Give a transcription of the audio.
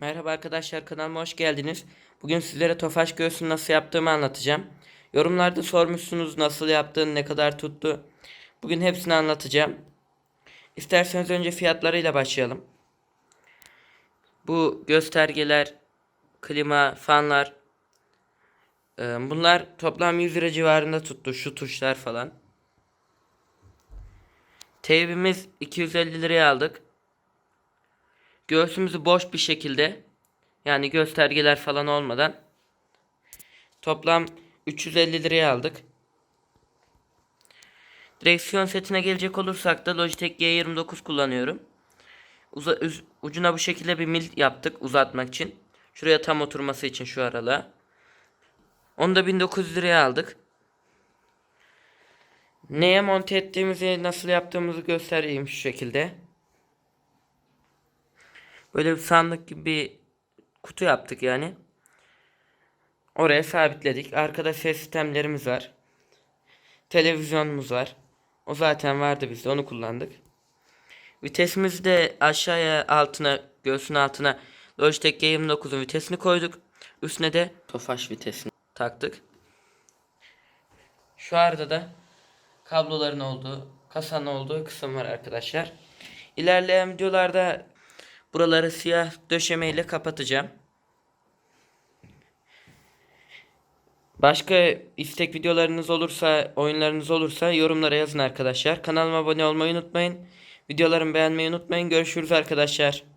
Merhaba arkadaşlar kanalıma hoş geldiniz. Bugün sizlere tofaş göğsünü nasıl yaptığımı anlatacağım. Yorumlarda sormuşsunuz nasıl yaptığını, ne kadar tuttu. Bugün hepsini anlatacağım. İsterseniz önce fiyatlarıyla başlayalım. Bu göstergeler, klima, fanlar. e, Bunlar toplam 100 lira civarında tuttu. Şu tuşlar falan. Teybimiz 250 liraya aldık. Göğsümüzü boş bir şekilde yani göstergeler falan olmadan toplam 350 liraya aldık. Direksiyon setine gelecek olursak da Logitech G29 kullanıyorum. Uza, ucuna bu şekilde bir mil yaptık uzatmak için. Şuraya tam oturması için şu aralığa. Onu da 1900 liraya aldık. Neye monte ettiğimizi, nasıl yaptığımızı göstereyim şu şekilde. Böyle bir sandık gibi bir kutu yaptık yani. Oraya sabitledik. Arkada ses sistemlerimiz var. Televizyonumuz var. O zaten vardı bizde onu kullandık. Vitesimizi de aşağıya altına göğsün altına Logitech G29'un vitesini koyduk. Üstüne de Tofaş vitesini taktık. Şu arada da kabloların olduğu, kasanın olduğu kısım var arkadaşlar. İlerleyen videolarda buraları siyah döşemeyle kapatacağım. Başka istek videolarınız olursa, oyunlarınız olursa yorumlara yazın arkadaşlar. Kanalıma abone olmayı unutmayın. Videolarımı beğenmeyi unutmayın. Görüşürüz arkadaşlar.